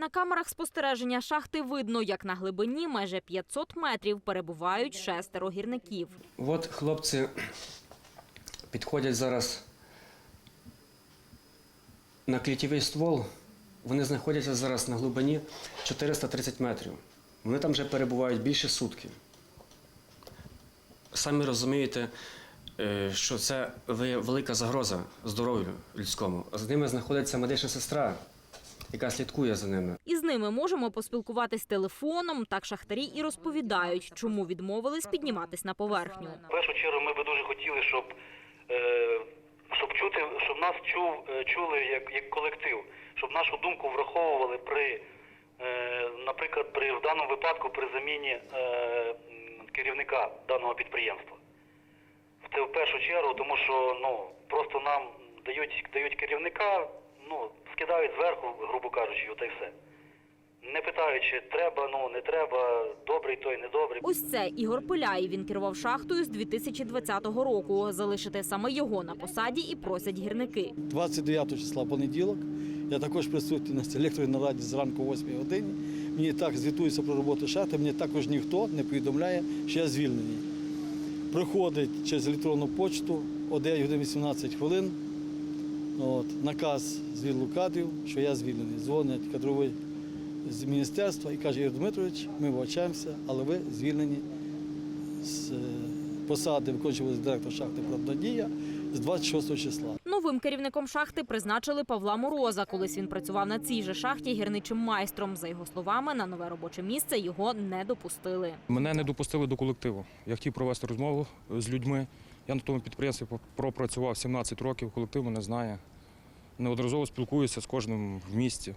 На камерах спостереження шахти видно, як на глибині майже 500 метрів перебувають шестеро гірників. От хлопці підходять зараз на клітєвий ствол. Вони знаходяться зараз на глибині 430 метрів. Вони там вже перебувають більше сутки. Самі розумієте, е, що це велика загроза здоров'ю людському. З ними знаходиться медична сестра, яка слідкує за ними. Із ними можемо поспілкуватись телефоном. Так шахтарі і розповідають, чому відмовились підніматись на поверхню. В першу чергу ми би дуже хотіли, щоб, е, щоб чути, щоб нас чув, е, чули як, як колектив, щоб нашу думку враховували при, е, наприклад, при в даному випадку при заміні е, керівника даного підприємства. Це в першу чергу, тому що ну просто нам дають дають керівника, ну скидають зверху, грубо кажучи, оте й все. Не питаючи, треба, ну не треба, добрий той, недобрий. Ось це Ігор Пиляй. Він керував шахтою з 2020 року. Залишити саме його на посаді і просять гірники. 29 числа понеділок. Я також присутній на селекторі нараді зранку о 8 годині. Мені так звітується про роботу шахти, мені також ніхто не повідомляє, що я звільнений. Приходить через електронну почту о 9 годин 18 хвилин. От, наказ з відділу кадрів, що я звільнений. Дзвонять кадровий з міністерства і каже, Ігор Дмитрович, ми вибачаємося, але ви звільнені з е, посади виконуючого директора шахти «Правдодія» з 26 числа. Новим керівником шахти призначили Павла Мороза. Колись він працював на цій же шахті гірничим майстром. За його словами, на нове робоче місце його не допустили. Мене не допустили до колективу. Я хотів провести розмову з людьми. Я на тому підприємстві пропрацював 17 років, колектив мене знає. Неодноразово спілкуюся з кожним в місті.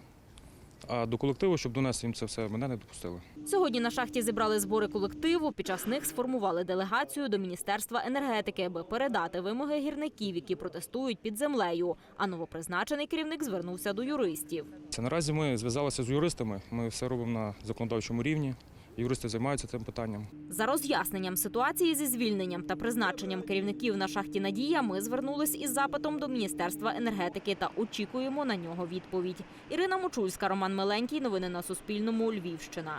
А до колективу, щоб донести їм це все, мене не допустили. Сьогодні на шахті зібрали збори колективу. Під час них сформували делегацію до Міністерства енергетики, аби передати вимоги гірників, які протестують під землею. А новопризначений керівник звернувся до юристів. Це наразі ми зв'язалися з юристами. Ми все робимо на законодавчому рівні. Юристи займаються цим питанням. За роз'ясненням ситуації зі звільненням та призначенням керівників на шахті Надія ми звернулись із запитом до Міністерства енергетики та очікуємо на нього відповідь. Ірина Мочульська, Роман Миленький. Новини на Суспільному. Львівщина.